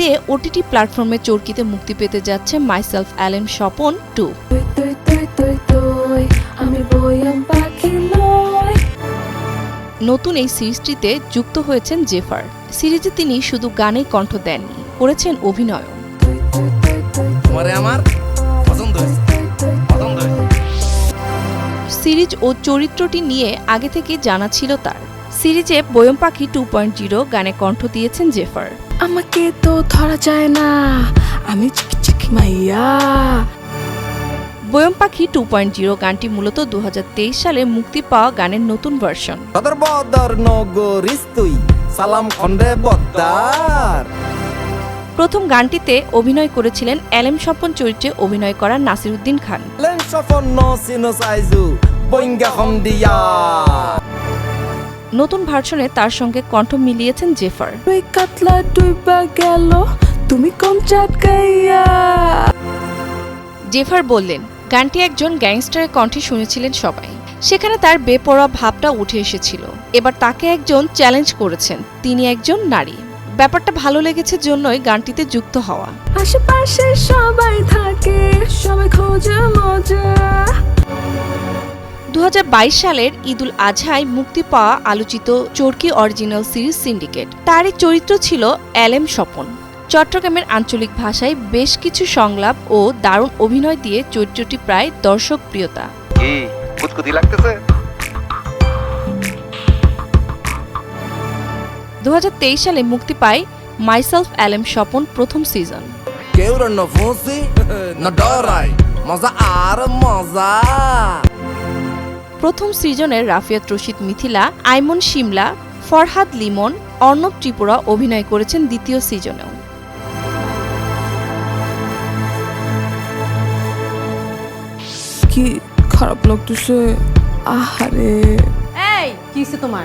ঈদে ওটিটি প্ল্যাটফর্মে চরকিতে মুক্তি পেতে যাচ্ছে মাইসেলফ অ্যালেম স্বপন টু। নতুন এই সিরিজটিতে যুক্ত হয়েছেন জেফার। সিরিজে তিনি শুধু গানেই কণ্ঠ দেননি করেছেন আমার পছন্দ হয়েছে পছন্দ হয়েছে। সিরিজ ও চরিত্রটি নিয়ে আগে থেকে জানা ছিল তার। সিরিজে বয়ম পাখি টু পয়েন্ট জিরো গানে কণ্ঠ দিয়েছেন জেফার। আমাকে তো ধরা যায় না আমি চিকি মাইয়া। বয়ম পাখি টু পয়েন্ট জিরো গানটি মূলত দু হাজার তেইশ সালে মুক্তি পাওয়া গানের নতুন ভার্সন। সদর বদর নগরিস তুই সালাম খন্ডে বদ্দার প্রথম গানটিতে অভিনয় করেছিলেন অ্যালেম স্বপন চরিত্রে অভিনয় করা নাসিরুদ্দিন খান। নতুন ভার্সনে তার সঙ্গে কণ্ঠ মিলিয়েছেন জেফার। কাতলা ডুইবা গেল তুমি কম চাটকাইয়া জেফার বললেন গানটি একজন গ্যাংস্টারের কণ্ঠে শুনেছিলেন সবাই। সেখানে তার বেপরোয়া ভাবটা উঠে এসেছিল। এবার তাকে একজন চ্যালেঞ্জ করেছেন তিনি একজন নারী। ব্যাপারটা ভালো লেগেছে জন্যই গানটিতে যুক্ত হওয়া। আশেপাশে সবাই থাকে সালের ঈদুল আজহায় মুক্তি পাওয়া আলোচিত চরকি অরিজিনাল সিরিজ সিন্ডিকেট। তারই চরিত্র ছিল অ্যালেম স্বপন। চট্টগ্রামের আঞ্চলিক ভাষায় বেশ কিছু সংলাপ ও দারুণ অভিনয় দিয়ে চরিত্রটি প্রায় দর্শক প্রিয়তা লাগতেছে? সালে মুক্তি পায় মাইসেলফ অ্যালেম স্বপন প্রথম সিজন। মজা আর মজা। প্রথম সিজনের রাফিয়াত রশিদ মিথিলা আইমন শিমলা ফরহাদ লিমন অর্ণব ত্রিপুরা অভিনয় করেছেন দ্বিতীয় সিজনেও। কি খারাপ লাগতেছে? আহারে। এই কি তোমার?